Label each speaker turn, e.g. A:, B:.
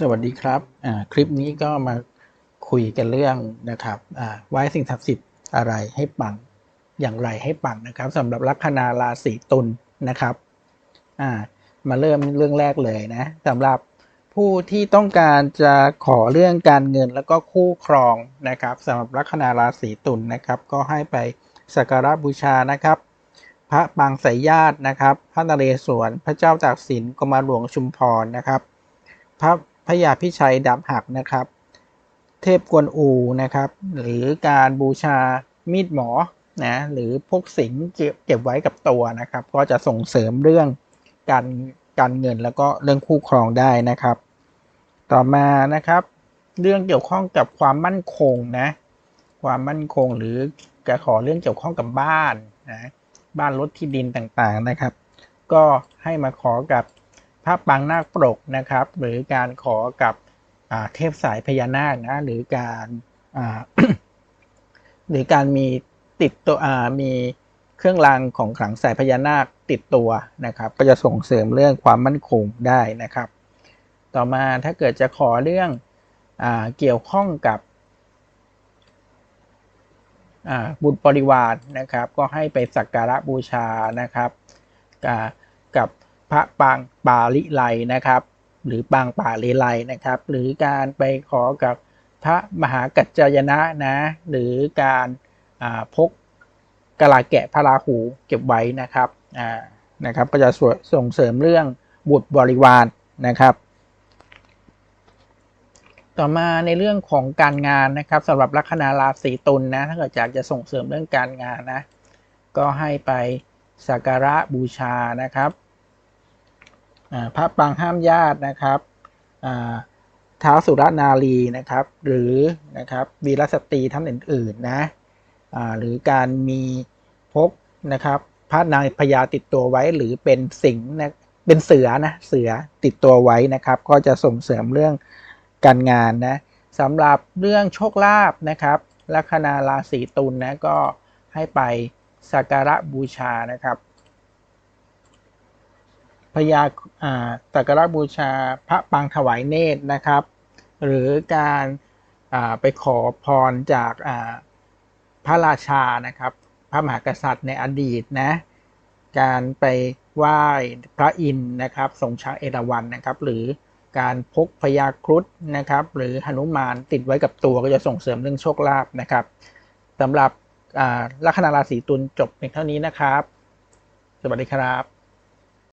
A: สวัสดีครับคลิปนี้ก็มาคุยกันเรื่องนะครับไหว้สิ่งศักดิ์สิทธิ์อะไรให้ปังอย่างไรให้ปังนะครับสำหรับลัคนาราศีตุลนะครับมาเริ่มเรื่องแรกเลยนะสำหรับผู้ที่ต้องการจะขอเรื่องการเงินแล้วก็คู่ครองนะครับสำหรับลัคนาราศีตุลนะครับ ก็ให้ไปสักการะบูชานะครับ พระปางสายญาตินะครับ พระนเรศวรพระเจ้าตากสินกรมหลวงชุมพรนะครับพระ พญาพิชัยดาบหักนะครับ เทพกวนอูนะครับ หรือการบูชามีดหมอนะหรือพวกสิงเก็บเก็บไว้กับตัวนะครับ ก็จะส่งเสริมเรื่องการการเงินแล้วก็เรื่องคู่ครองได้นะครับ ต่อมานะครับ เรื่องเกี่ยวข้องกับความมั่นคงนะความมั่นคงหรือจะขอเรื่องเกี่ยวข้องกับบ้านนะบ้านรถที่ดินต่างๆนะครับ ก็ให้มาขอกับ พระปางนาคปรกนะครับ หรือการขอกับเทพสายพญานาคนะหรือการหรือการมีติดตัวมีเครื่องรางของขลังสายพญานาคติดตัวนะครับ ก็จะส่งเสริมเรื่องความมั่นคงได้นะครับ ต่อมาถ้าเกิดจะขอเรื่องอเกี่ยวข้องกับบุตรบริวารนะครับ ก็ให้ไปสักการะบูชานะครับกับ พระปางป่าลิไลนะครับ หรือปางป่าเลไลนะครับ หรือการไปขอกับพระมหากัจจายนะนะ หรือการาพกกะลาแกะพระราหูเก็บไว้นะครับนะครับ ก็จะส่งส่งเสริมเรื่องบุตรบริวารนะครับ ต่อมาในเรื่องของการงานนะครับสำหรับลัคนาราศีตุลนะถ้าเกิดอยากจะส่งเสริมเรื่องการงานนะ ก็ให้ไปสักการะบูชานะครับ พระปางห้ามญาตินะครับท้าวสุรนารีนะครับ หรือนะครับวีรสตรีท่านอื่นๆนะหรือการมีพกนะครับพระนางพญาติดตัวไว้หรือเป็นสิงนะเป็นเสือนะเสือติดตัวไว้นะครับ ก็จะส่งเสริมเรื่องการงานนะสำหรับเรื่องโชคลาภนะครับลัคนาราศีตุลนะก็ให้ไปสักการะบูชานะครับ พญาอ่าสักการะบูชาพระปางถวายเนตรนะครับ หรือการอ่าไปขอพรจากอ่าพระราชานะครับ พระมหากษัตริย์ในอดีตนะการไปไหว้พระอินทร์นะครับทรงช้างเอราวัณนะครับ หรือการพกพญาครุฑนะครับ หรือหนุมานติดไว้กับตัวก็จะส่งเสริมเรื่องโชคลาภนะครับสำหรับอ่าลัคนาราศีตุลจบเพียงเท่านี้นะครับ สวัสดีครับ